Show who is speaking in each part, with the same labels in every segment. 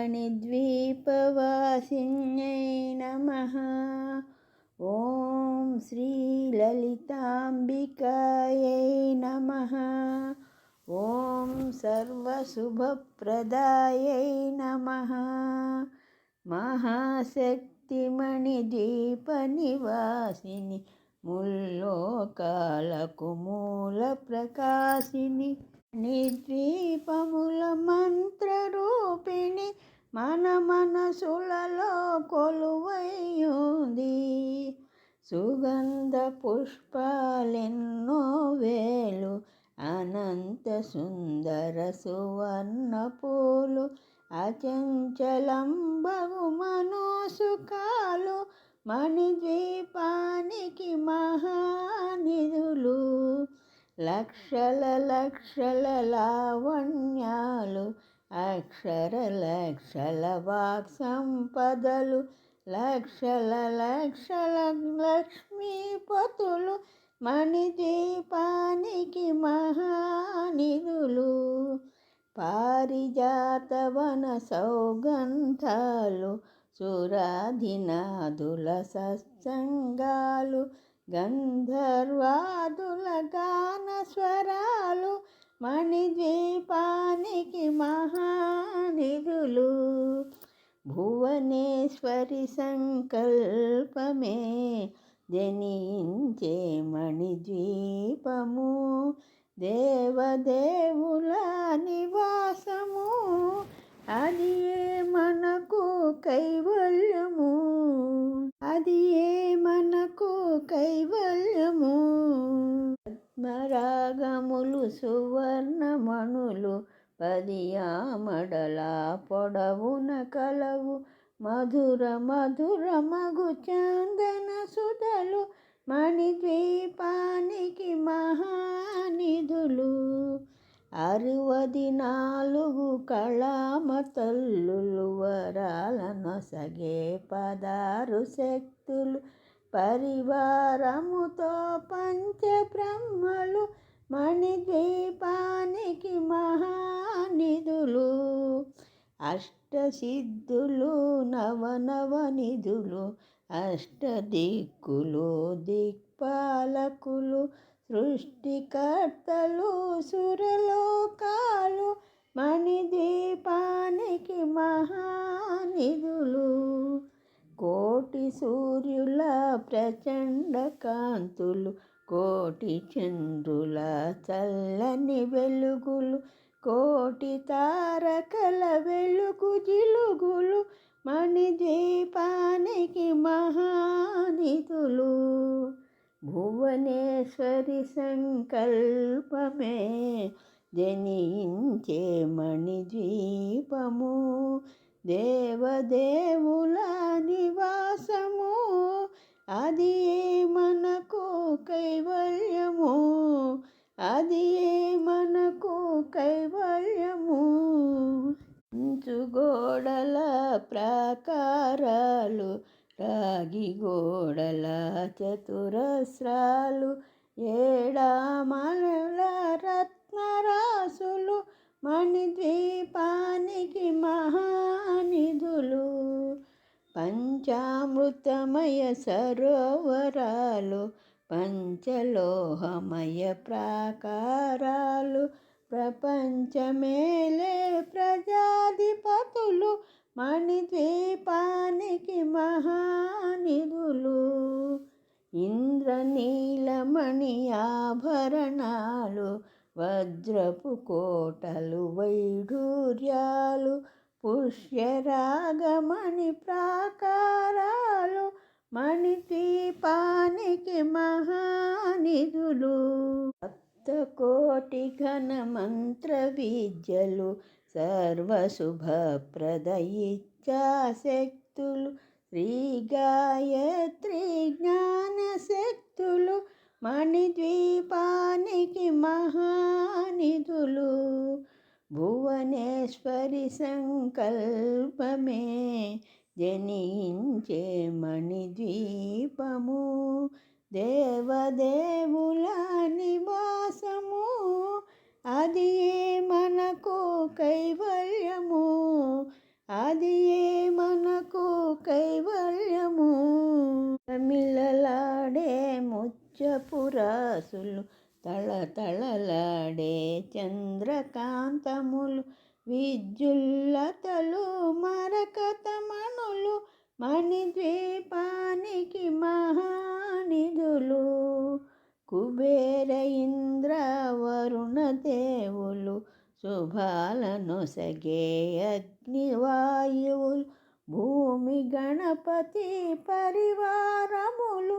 Speaker 1: మణిద్వీపవాసిన్యై నమ ఓం శ్రీ లలితాంబికాయై నమ ఓం సర్వశుభప్రదాయై నమ మహాశక్తిమణిద్వీపనివాసిని ముల్లోకాలకు మూల ప్రకాశిని నిద్వీపముల మంత్రరూపిణి మన మనసులలో కొలువయ్యుంది. సుగంధ పుష్పాలెన్నో వేలు అనంత సుందర సువర్ణ పూలు అచంచలంబగు మనోసుకాలు మణిద్వీపానికి మహాని లక్షల లక్షల లావణ్యాలు అక్షర లక్షల వాక్ సంపదలు లక్షల లక్షల లక్ష్మీపతులు మణిదీపానికి మహానిధులు పారిజాతవన సౌగంధాలు సురాధినాదుల సత్సంగాలు గంధర్వాదుల గాన స్వరాలు మణిద్వీపానికి మహానిధులు. భువనేశ్వరి సంకల్పమే జనించే మణిద్వీపము. దేవదేవుల నివాసము అది ఏ మనకు కైవల్యము? అది ఏ మనకు కైవల్యము. పద్మరాగములు సువర్ణమణులు పదియా మడలా పొడవున కలవు. మధుర మధుర మగు చందన సుధలు మణిద్వీపానికి మహానిధులు. అరువది నాలుగు కళామ తల్లులు వరాలను సగే పదారు శక్తులు పరివారముతో పంచ బ్రహ్మలు మణిద్వీపానికి మహానిధులు. అష్టసిద్ధులు నవనవనిధులు అష్టదిక్కులు దిక్పాలకులు సృష్టికర్తలు సురలోకాలు మణిద్వీపానికి మహానిధులు. కోటి సూర్యుల ప్రచండ కాంతులు కోటి చంద్రుల చల్లని వెలుగులు కోటి తారకల వెలుగు జిలుగులు మణిదీపానికి మహానిధులు భువనేశ్వరి సంకల్పమే జనించే మణిద్వీపము. దేవదేవుల నివాసము అది మనకు కైవల్యము? అది మనకు కైవల్యము? గోడల ప్రాకారాలు రాగి గోడల చతురస్రాలు ఏడామల రత్నరాసులు మణిద్వీపానికి మహానిధులు పంచామృతమయ సరోవరాలు పంచలోహమయ ప్రాకారాలు ప్రపంచమేలే ప్రజాధిపతులు మణిద్వీపానికి మహానిధులు. ఇంద్రనీలమణి ఆభరణాలు వజ్రపు కోటలు వైఢూర్యాలు పుష్యరాగమణి ప్రాకారాలు మణిద్వీపానికి మహానిధులు. సప్తకోటి ఘన మంత్ర విద్యలు సర్వశుభప్రదయిచ్చాశక్తులు శ్రీ గాయత్రి జ్ఞానశక్తులు మణిద్వీపానికి మహానిధులు భువనేశ్వరి సంకల్పమే జనించే మణిద్వీపము. దేవదేవుల నివాసం తళ తళతళలాడే చంద్రకాంతములు విద్యుల్లతలు మరకతమణులు మణిద్వీపానికి మహానిధులు కుబేర ఇంద్ర వరుణ దేవులు శుభాలనొసగే అగ్నివాయువులు భూమి గణపతి పరివారములు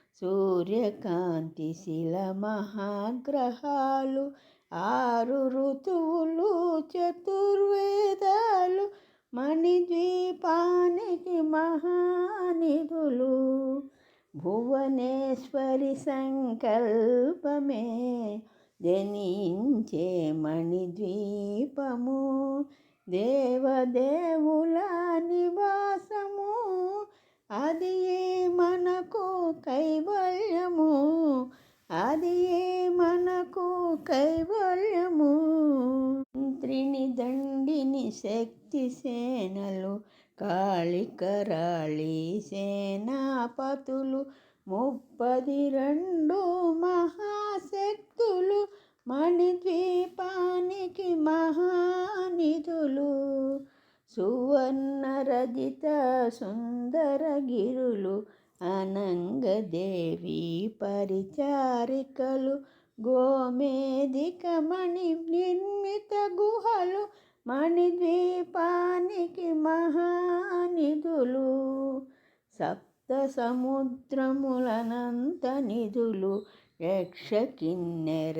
Speaker 1: సూర్యకాంతి శిల మహాగ్రహాలు ఆరు ఋతువులు చతుర్వేదాలు మణిద్వీపానికి మహానిధులు. భువనేశ్వరి సంకల్పమే జనించే మణిద్వీపము దేవదేవుల నివాసము. అది ఏ మనకు కైవల్యము అది ఏ మనకు కైవల్యము. త్రిని దండిని శక్తి సేనలు కాళికరాళి సేనాపతులు ముప్పది రెండు మహాశక్తులు మణిద్వీపానికి మహానిధులు. సువర్ణరజిత సుందరగిరులు అనంగదేవి పరిచారికలు గోమేదిక మణి నిర్మిత గుహలు మణిద్వీపానికి మహానిధులు సప్త సముద్రములనంత నిధులు యక్ష కిన్నెర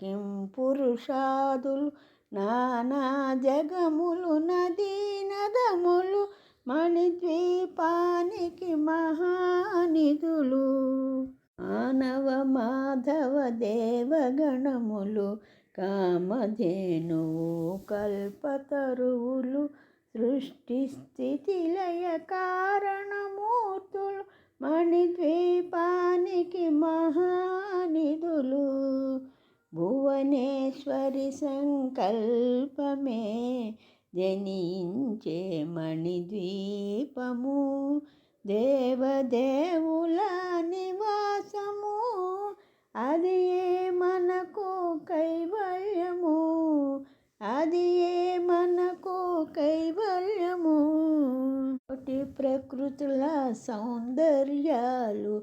Speaker 1: కిం పురుషాదులు నానా జగములు నదీ నదములు మణిద్వీపానికి మహానిధులు. మానవ మాధవ దేవగణములు కామధేనువు కల్పతరువులు సృష్టి స్థితి లయ కారణమూర్తులు మణిద్వీపానికి మహానిధులు. భువనేశ్వరి సంకల్పమే జనించే మణిద్వీపము దేవదేవుల నివాసము అది ఏ మనకు కైవల్యము? అది ఏ మనకు కైవల్యము? ప్రకృతుల సౌందర్యాలు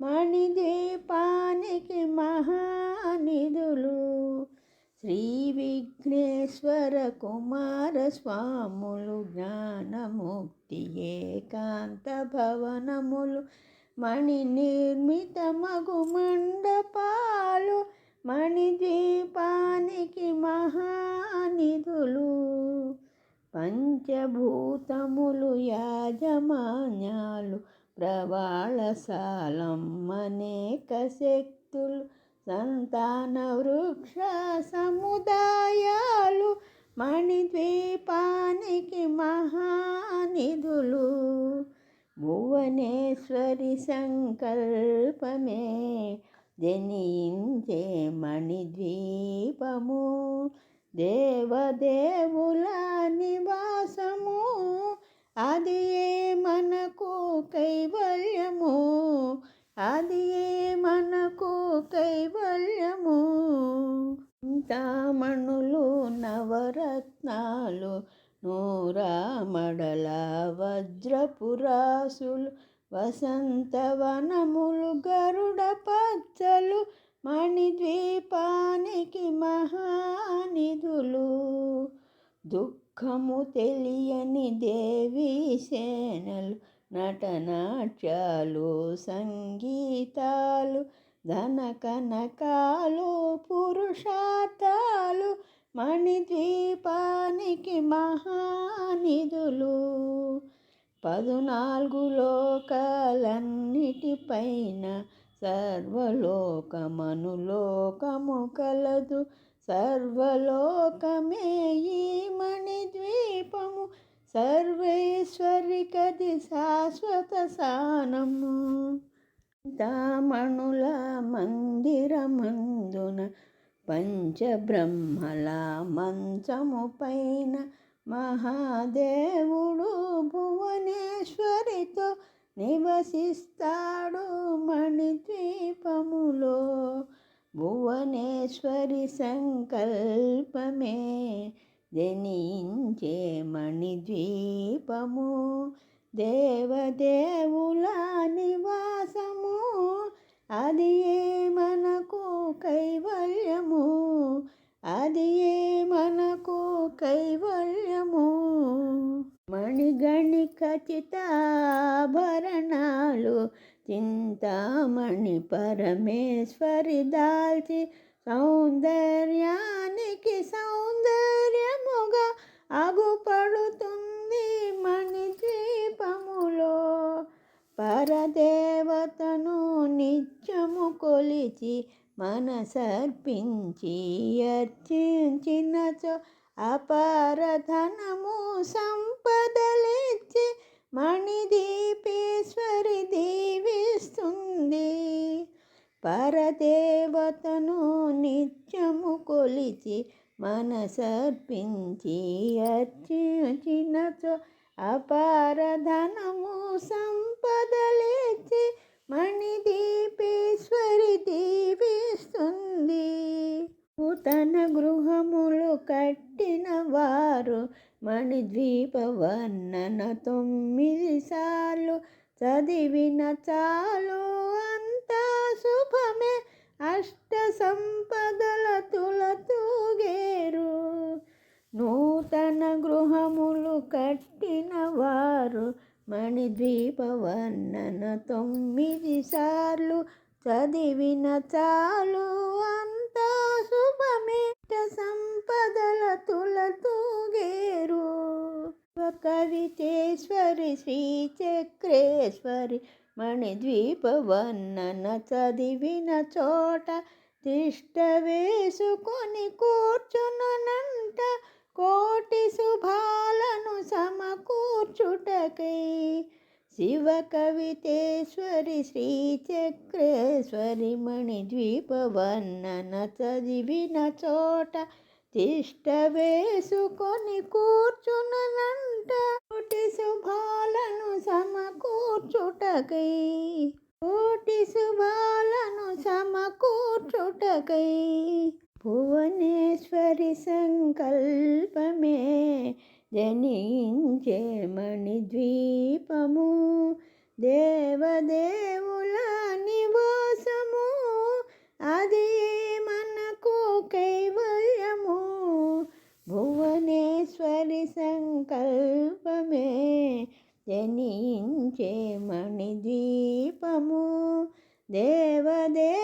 Speaker 1: మణిదీపానికి మహానిధులు. శ్రీ విఘ్నేశ్వర కుమార స్వాములు జ్ఞానముక్తి ఏకాంత భవనములు మణి నిర్మిత మగు మండపాలు మణిదీపానికి మహానిధులు. పంచభూతములు యాజమాన్యాలు ప్రవాళశాలం శక్తులు సంతాన వృక్ష సముదాయాలు మణిద్వీపానికి మహానిధులు భువనేశ్వరి సంకల్పమే జనించే మణిద్వీపము దేవదేవుల నివాసము అది ఏ మనకు కైవల్యము అది ఏ మనకు కైవల్యము. చింతామణులు నవరత్నాలు నూరా మడల వజ్రపురాసులు వసంతవనములు గరుడ పచ్చలు మణిద్వీపానికి మహానిధులు. దుఃఖ ముఖము తెలియని దేవి సేనలు నటనాట్యాలు సంగీతాలు ధన కనకాలు పురుషార్థాలు మణిద్వీపానికి మహానిధులు. పదునాలుగు లోకాలన్నిటిపైన సర్వలోకమనులోకము కలదు. సర్వలోకమే ఈ మణిద్వీపము సర్వేశ్వరికది శాశ్వత సానము. దామణుల మందిరమందున పంచబ్రహ్మల మంచము పైన మహాదేవుడు భువనేశ్వరితో నివసిస్తాడు మణిద్వీపములో. భువనేశ్వరి సంకల్పమే జనించే మణిద్వీపము దేవదేవుల నివాసము అది ఏ మనకు కైవల్యము అది ఏ మనకు కైవల్యము? మణిగణిక చితాభరణాలు చింతామణి పరమేశ్వరి దాల్చి సౌందర్యానికి సౌందర్యముగా అగుపడుతుంది మణిద్వీపములో పరదేవతను నిత్యము కొలిచి మనసర్పించి అర్చించినచో అపారధనము సంపదలిచ్చి మణిదీపేశ్వరి దీవిస్తుంది. పరదేవతను నిత్యము కొలిచి మనసర్పించి అర్చించినచో అపారధనము సంపదలేచి మణిదీపేశ్వరి దీవిస్తుంది. నూతన గృహములు కట్టిన వారు మణిద్వీప వర్ణన తొమ్మిది సార్లు చదివిన చాలు. అంతా శుభమే. అష్ట సంపదల తులతూగేరు నూతన గృహములు కట్టిన వారు మణిద్వీప వర్ణన తొమ్మిది సార్లు చదివిన చాలు. సంపదల తులతూగేరు కవితేశ్వరి శ్రీ చక్రేశ్వరి మణిద్వీపవన్నన చదివిన చోట తిష్ట వేసుకొని కూర్చునంట కోటి శుభాలను సమకూర్చుటకై. శివ కవితేశ్వరి శ్రీ చక్రేశ్వరి మణిద్వీప వర్ణన చదివిన చోట తిష్ట వేసుకొని కూర్చునంట కోటి శుభాలను సమకూర్చుటకై. కోటి శుభాలను సమకూర్చుటకై. భువనేశ్వరి సంకల్పమే జనించే మణి ద్వీపము దేవదేవుల నివాసము అది మనకు కైవల్యము. భువనేశ్వరి సంకల్పమే జనించే మణి ద్వీపము దేవదే